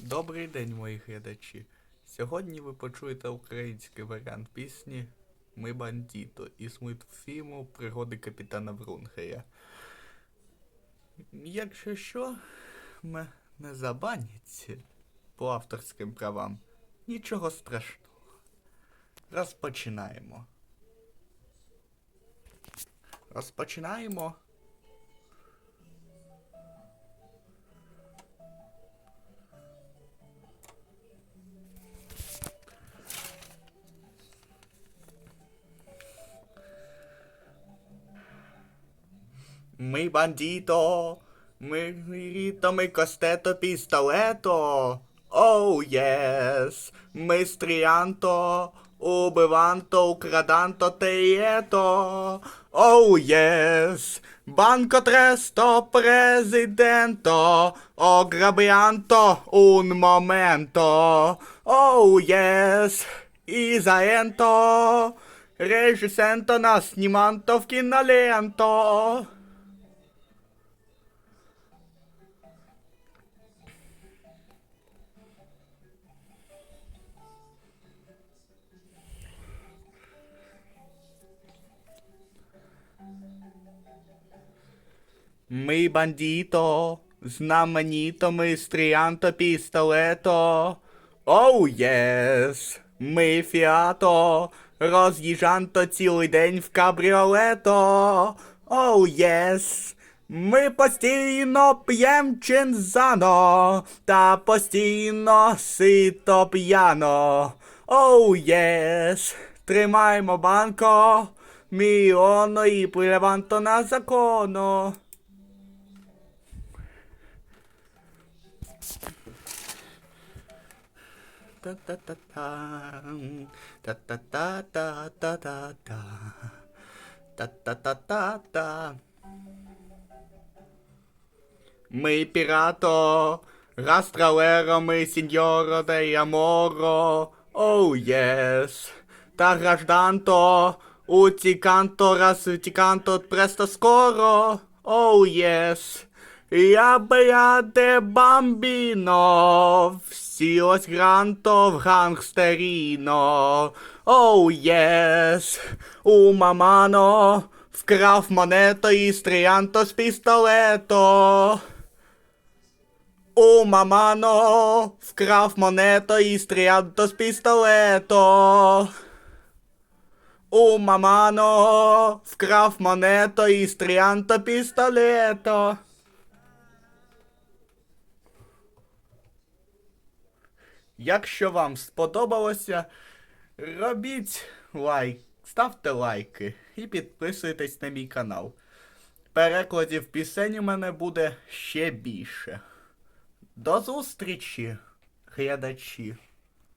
Добрий день, мої глядачі. Сьогодні ви почуєте український варіант пісні Ми бандіто із мультфільму Пригоди капітана Врунгея. Якщо що, мене не забанять по авторським правам. Нічого страшного. Розпочинаємо. Розпочинаємо. Ми бандіто, ми ріто, ми костето пістолето. Оу, єс, ми стріанто, убиванто, украданто, теєто. Оу, єс, банко тресто, президенто, ограбіанто, un momento. Оу, єс, ізаенто, режисенто, нас сніманто в кіноленто. Ми бандіто, знаменіто, ми стріанто пістолето. Оу, єс, ми фіато, роз'їжджанто цілий день в кабріолето. Оу, єс, ми постійно п'єм чинзано, та постійно сито п'яно. Оу, єс, тримаємо банко, мільйоно і плеванто на закону. Та-та-та-та. Та-та-та-та-та-та-та. Та-та-та-та-та. Ми пірато, растралеро, ми сіньоро де аморо, оу єс. Та гражданто, утіканто, раз утіканто, престо скоро, оу єс. Я бляде бамбіно, всі ось гранто в гангстеріно. Оу єс, у мамано, вкрав монето і стріянто з пістолето. У мамано, вкрав монето і стріянто з пістолето. У мамано, вкрав монето і стріянто пістолето. Якщо вам сподобалося, робіть лайк, ставте лайки і підписуйтесь на мій канал. Перекладів пісень у мене буде ще більше. До зустрічі, глядачі!